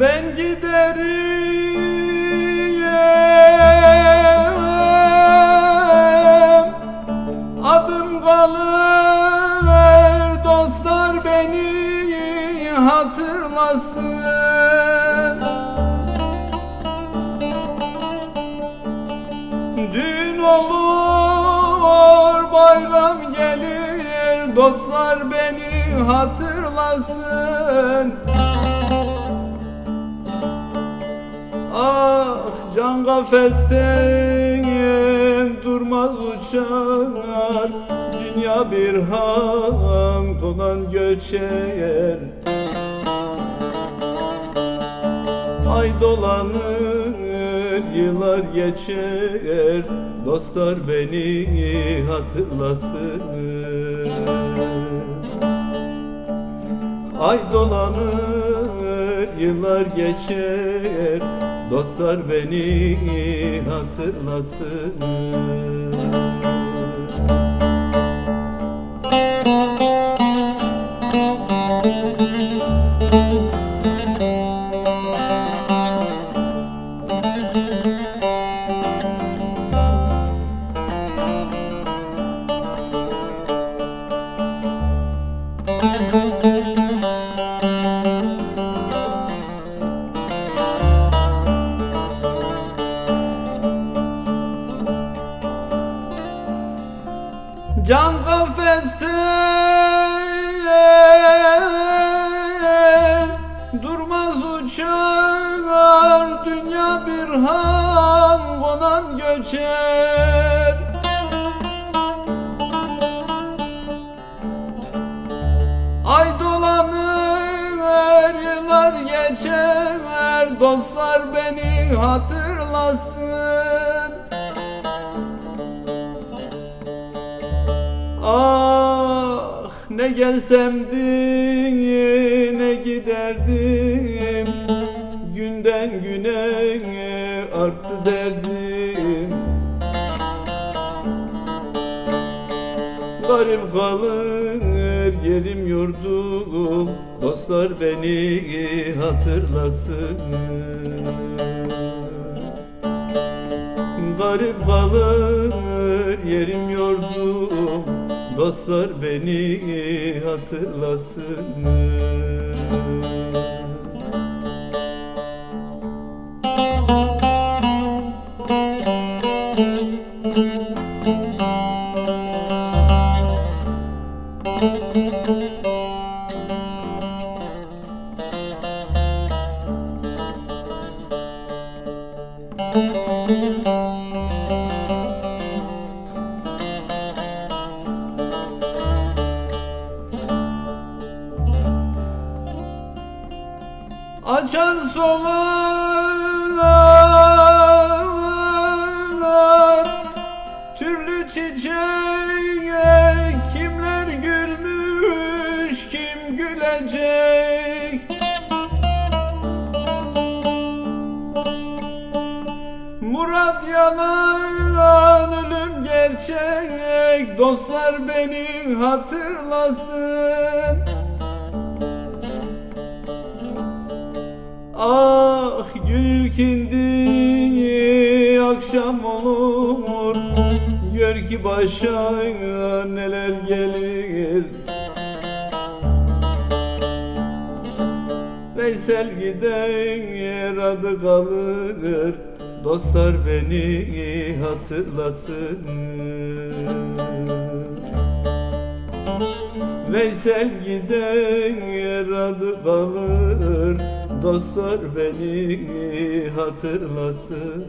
ben giderim. Adım kalır dostlar beni hatırlasın. Dün olur bayram gelir dostlar beni hatırlasın. Ah can kafesten durmaz uçar Dünya bir han dolan göçer Ay dolanır yıllar geçer. Dostlar beni hatırlasın. Ay dolanır yıllar geçer. Dostlar beni hatırlasın Can kafeste durmaz uçar Dünya bir han konan göçer. Ay dolanır yıllar geçer Dostlar beni hatırlasın Ah ne gelsemdi ne giderdim. Günden güne arttı derdim. Garip kalır yerim yurdum. Dostlar beni hatırlasın Garip kalır yerim yurdum Dostlar beni hatırlasın Açar solar Türlü çiçek Kimler gülmüş Kim gülecek? Murat yalan ölüm gerçek Dostlar beni hatırlasın Ah gül ikindi akşam olur. Gör ki başa neler gelir. Veysel giden adı kalır. Dostlar beni hatırlasın. Veysel giden adı kalır Dostlar beni hatırlasın